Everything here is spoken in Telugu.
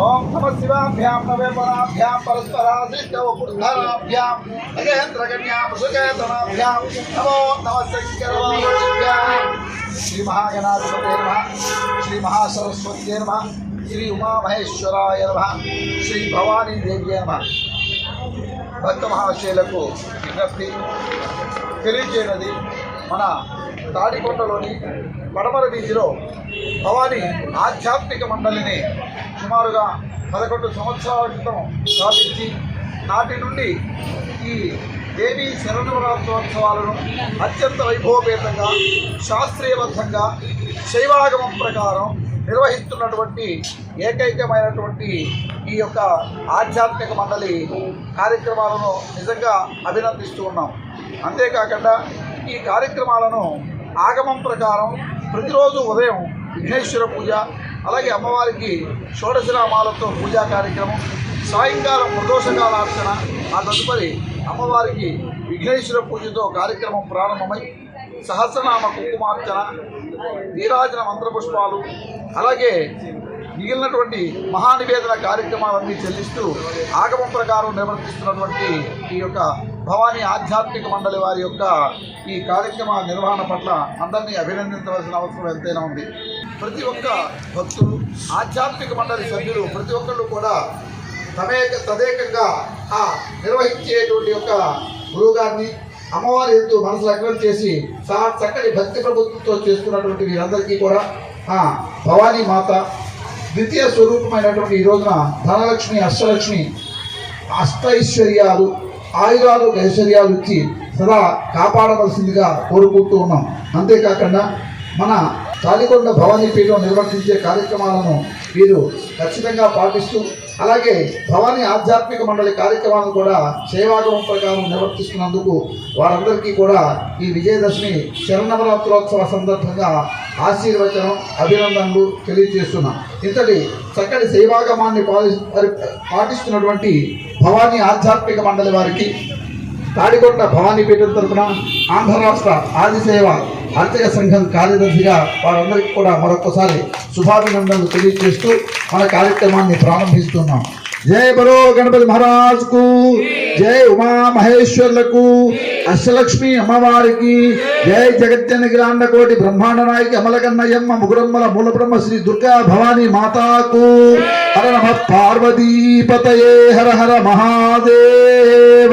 ఓం నమ శివాభ్యాం నవేపరాభ్యాం పరస్పరాసిద్ధవపుర్ధరాభ్యాం నగేంద్రకన్యాం సుకేతనాభ్యాం నమో నమ శంకరాభ్యాం శ్రీ మహాగణాధిపతే నమ శ్రీ మహాసరస్వత్యే నమ శ్రీ ఉమామహేశ్వరాయ నమ శ్రీ భవానీ దేవ్యే నమ భక్త మహాశయులకు విజ్ఞప్తి తెలియజేయనది మన తాడికొండలోని పడమర వీధిలో భవాని ఆధ్యాత్మిక మండలిని సుమారుగా పదకొండు సంవత్సరాల క్రితం స్థాపించి నాటి నుండి ఈ దేవీ శరణవరాత్రోత్సవాలను అత్యంత వైభవపేతంగా శాస్త్రీయబద్ధంగా శైవాగమం ప్రకారం నిర్వహిస్తున్నటువంటి ఏకైకమైనటువంటి ఈ యొక్క ఆధ్యాత్మిక మండలి కార్యక్రమాలను నిజంగా అభినందిస్తూ ఉన్నాం. అంతేకాకుండా ఈ కార్యక్రమాలను ఆగమం ప్రకారం ప్రతిరోజు ఉదయం విఘ్నేశ్వర పూజ అలాగే అమ్మవారికి షోడశనామాలతో పూజా కార్యక్రమం సాయంకాలం ప్రదోషకాలార్చన ఆ తదుపరి అమ్మవారికి విఘ్నేశ్వర పూజతో కార్యక్రమం ప్రారంభమై సహస్రనామ కుంకుమార్చన నీరాజన మంత్రపుష్పాలు అలాగే మిగిలినటువంటి మహానివేదన కార్యక్రమాలన్నీ చెల్లిస్తూ ఆగమం ప్రకారం నిర్వర్తిస్తున్నటువంటి ఈ యొక్క భవానీ ఆధ్యాత్మిక మండలి వారి యొక్క ఈ కార్యక్రమ నిర్వహణ పట్ల అందరినీ అభినందించవలసిన అవసరం ఎంతైనా ఉంది. ప్రతి ఒక్క భక్తులు ఆధ్యాత్మిక మండలి సభ్యులు ప్రతి ఒక్కళ్ళు కూడా తమేక తదేకంగా ఆ నిర్వహించేటువంటి యొక్క గురువుగారిని అమ్మవారి ఎంతో మనసు లగ్నం చేసి సహా చక్కటి భక్తి ప్రభుత్వంతో చేసుకున్నటువంటి వీరందరికీ కూడా భవానీ మాత ద్వితీయ స్వరూపమైనటువంటి ఈ రోజున ధనలక్ష్మి అష్టలక్ష్మి అష్టైశ్వర్యాలు ఆయురాలు ఐశ్వర్యాలు ఇచ్చి సదా కాపాడవలసిందిగా కోరుకుంటూ ఉన్నాం. అంతేకాకుండా మన తాలికొండ భవానీ పీఠం నిర్వర్తించే కార్యక్రమాలను వీరు ఖచ్చితంగా పాటిస్తూ అలాగే భవానీ ఆధ్యాత్మిక మండలి కార్యక్రమాలను కూడా సేవాగమం ప్రకారం నిర్వర్తిస్తున్నందుకు వారందరికీ కూడా ఈ విజయదశమి శరణవరాత్రోత్సవ సందర్భంగా ఆశీర్వచనం అభినందనలు తెలియజేస్తున్నాం. ఇంతటి చక్కటి సేవాగమాన్ని పాటిస్తున్నటువంటి భవానీ ఆధ్యాత్మిక మండలి వారికి తాడికొండ భవానీ పీఠం తరపున ఆంధ్ర రాష్ట్ర ఆదిసేవ ఆర్థిక సంఘం కార్యదర్శిగా వారందరికీ కూడా మరొకసారి శుభాభినందనలు తెలియజేస్తూ మన కార్యక్రమాన్ని ప్రారంభిస్తున్నాం. జై బలో గణపతి మహారాజ్కు జై ఉమా మహేశ్వర్లకు అష్టలక్ష్మి అమ్మవారికి జయ జై గ్రాండ కోటి బ్రహ్మాండ నాయకి అమలకన్నయమ్మ ముగురమ్మల మూలబ్రహ్మ శ్రీ దుర్గా భవానీ మాతాకు. హర నమ పార్వతీపతయే హర హర మహాదేవ.